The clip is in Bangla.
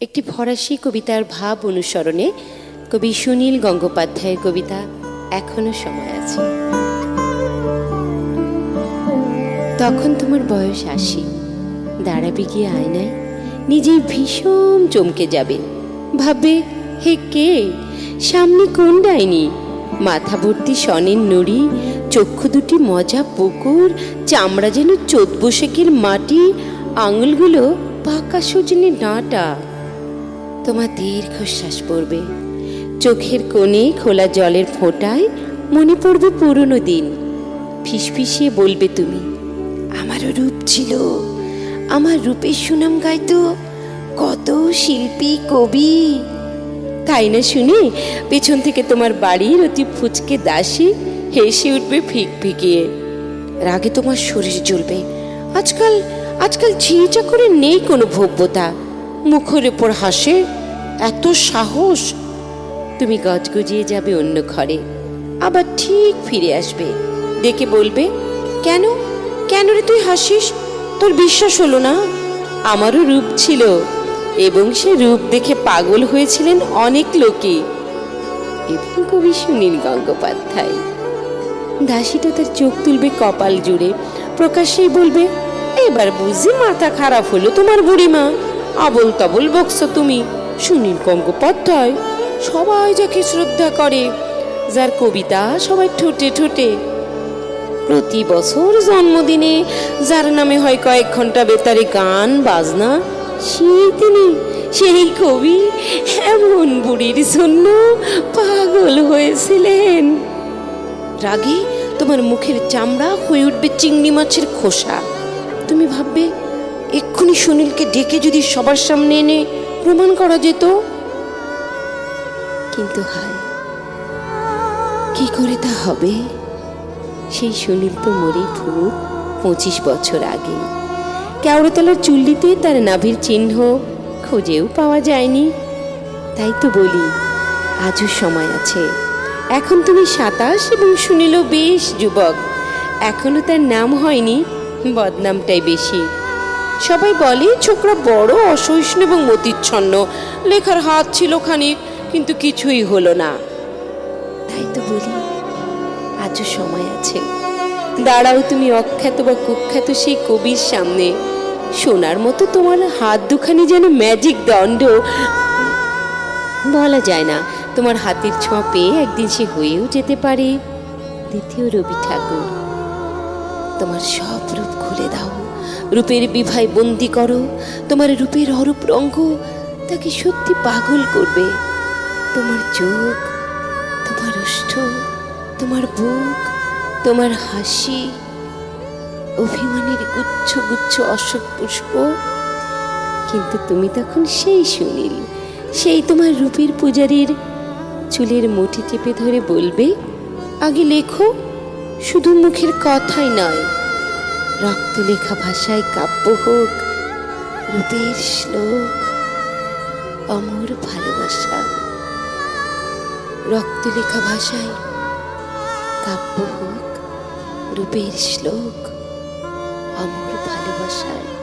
একটি ফরাসি কবিতার ভাব অনুসরণে কবি সুনীল গঙ্গোপাধ্যায়ের কবিতা এখনও সময় আছে। তখন তোমার বয়স আশি। দাঁড়াবে গিয়ে আয়নায়? নিজেই ভীষণ চমকে যাবে। ভাববে, হে কে? সামনে কোন ডাইনি? মাথা ভর্তি সনের নুড়ি, চক্ষু দুটি মজা পুকুর, চামড়া যেন চোদ্দ বৈশাখের মাটি, আঙুলগুলো পাকা সজনে ডাঁটা। তোমার দীর্ঘশ্বাস পড়বে। চোখের কোণে খোলা জলের ফোঁটায় মনে পড়বে পুরনো দিন। ফিসফিসিয়ে বলবে তুমি, আমারও রূপ ছিল। আমার রূপের সুনাম গাইতো কত শিল্পী, কবি। তাই না শুনে পেছন থেকে তোমার বাড়ির অতি ফুচকে দাসী হেসে উঠবে ফিক ফিকিয়ে। রাগে তোমার শরীর জ্বলবে। আজকাল আজকাল ঝিঝা করে নেই কোনো ভব্যতা। মুখের উপর হাসে, এত সাহস! তুমি গজগজিয়ে যাবে অন্য ঘরে। আবার ঠিক ফিরে আসবে। দেখে বলবে, কেন? কেন রে তুই হাসিস? তোর বিশ্বাস হলো না? আমারও রূপ ছিল এবং সে রূপ দেখে পাগল হয়েছিলেন অনেক লোকে। এবং কবি সুনীল গঙ্গোপাধ্যায়। দাসীটা তার চোখ তুলবে কপাল জুড়ে। প্রকাশ্যেই বলবে, এবার বুঝি মাথা খারাপ হলো তোমার বুড়িমা। আবল তাবল বকছো তুমি, সুনীল গঙ্গোপাধ্যায়। সবাই যাকে শ্রদ্ধা করে, যার কবিতা সবাই ঠোঁটে ঠোঁটে। প্রতি বছর জন্মদিনে, যার নামে হয় কয়েক ঘণ্টা বেতারে গান, বাজনা, সেই তিনি, সেই কবি এমন বুড়ির জন্য পাগল হয়েছিলেন। রাগে তোমার মুখের চামড়া হয়ে উঠবে চিংড়ি মাছের খোসা। তুমি ভাববে এক্ষুনি সুনীলকে ডেকে যদি সবার সামনে এনে প্রমাণ করা যেত। কিন্তু হায়, কি করে তা হবে? সেই সুনীল তো মরেই ফুরুক পঁচিশ বছর আগে। কেওড়তলার চুল্লিতে তার নাভির চিহ্ন খুঁজেও পাওয়া যায়নি। তাই তো বলি, আজও সময় আছে। এখন তুমি সাতাশ এবং সুনীলও বেশ যুবক। এখনও তার নাম হয়নি, বদনামটাই বেশি। সবাই বলে ছোকরা বড় অসহিষ্ণু এবং মতিচ্ছন্ন। লেখার হাত ছিল খানিক কিন্তু কিছুই হলো না। তাই তো বলি আজও সময় আছে। দাঁড়াও তুমি অখ্যাত বা কুখ্যাত সেই কবির সামনে। সোনার মতো তোমার হাত দুখানি যেন ম্যাজিক দণ্ড। বলা যায় না তোমার হাতের ছোঁয়া পেয়ে একদিন সে হয়েও যেতে পারে। দ্বিতীয় রবি ঠাকুর। তোমার সব রূপ খুলে দাও। রূপের বিভায় বন্দি করো। তোমার রূপের অরূপ রঙ্গ তাকে সত্যি পাগল করবে। তোমার চোখ, তোমার ওষ্ঠ তোমার বুক, তোমার হাসি, অভিমানের গুচ্ছ গুচ্ছ অশোক পুষ্প। কিন্তু তুমি তখন সেই সুনীল, সেই তোমার রূপের পূজারীর চুলের মুঠি চেপে ধরে বলবে, আগে লেখো। শুধু মুখের কথাই নয় রক্ত লেখা ভাষায় কাব্য হোক, রূপের শ্লোক, অমর ভালোবাসা। রক্ত লেখা ভাষায় কাব্য হোক, রূপের শ্লোক, অমর ভালোবাসার।